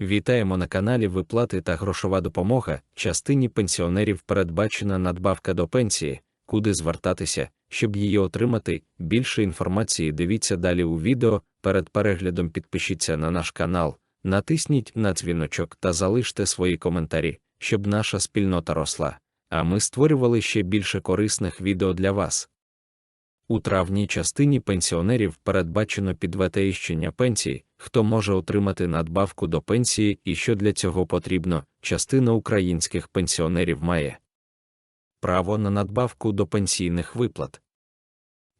Вітаємо на каналі Виплати та грошова допомога. Частині пенсіонерів передбачена надбавка до пенсії, куди звертатися, щоб її отримати. Більше інформації дивіться далі у відео. Перед переглядом підпишіться на наш канал, натисніть на дзвіночок та залиште свої коментарі, щоб наша спільнота росла. А ми створювали ще більше корисних відео для вас. У травній частині пенсіонерів передбачено підвищення пенсій, хто може отримати надбавку до пенсії і що для цього потрібно, частина українських пенсіонерів має право на надбавку до пенсійних виплат.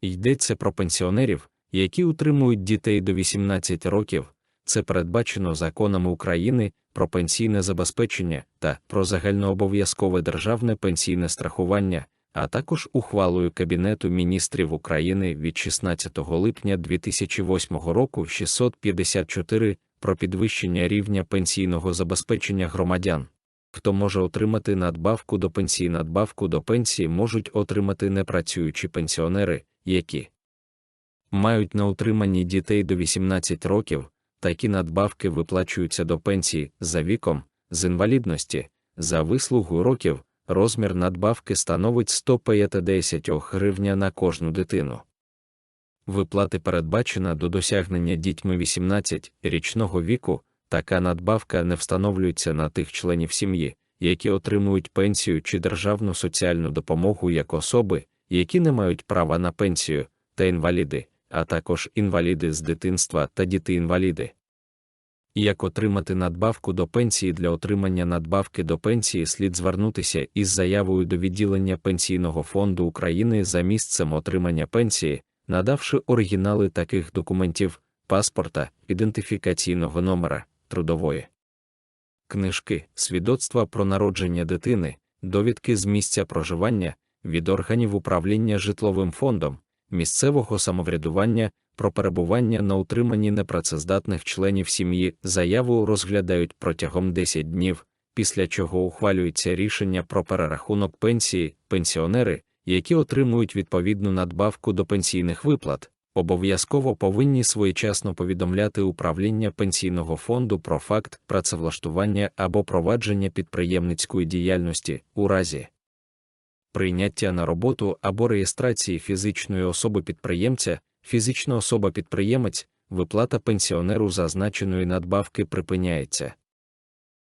Йдеться про пенсіонерів, які утримують дітей до 18 років, це передбачено законами України про пенсійне забезпечення та про загальнообов'язкове державне пенсійне страхування а також ухвалою Кабінету міністрів України від 16 липня 2008 року 654 про підвищення рівня пенсійного забезпечення громадян. Хто може отримати надбавку до пенсії надбавку до пенсії можуть отримати непрацюючі пенсіонери, які мають на утриманні дітей до 18 років, такі надбавки виплачуються до пенсії за віком, з інвалідності, за вислугу років, розмір надбавки становить 150 гривня на кожну дитину. Виплати передбачена до досягнення дітьми 18-річного віку, така надбавка не встановлюється на тих членів сім'ї, які отримують пенсію чи державну соціальну допомогу як особи, які не мають права на пенсію, та інваліди, а також інваліди з дитинства та діти-інваліди. Як отримати надбавку до пенсії. Для отримання надбавки до пенсії слід звернутися із заявою до відділення Пенсійного фонду України за місцем отримання пенсії, надавши оригінали таких документів, паспорта, ідентифікаційного номера, трудової книжки, свідоцтва про народження дитини, довідки з місця проживання від органів управління житловим фондом, місцевого самоврядування про перебування на утриманні непрацездатних членів сім'ї заяву розглядають протягом 10 днів, після чого ухвалюється рішення про перерахунок пенсії, пенсіонери, які отримують відповідну надбавку до пенсійних виплат. Обов'язково повинні своєчасно повідомляти управління пенсійного фонду про факт працевлаштування або провадження підприємницької діяльності у разі прийняття на роботу або реєстрації фізичної особи підприємця фізична особа-підприємець, виплата пенсіонеру зазначеної надбавки припиняється.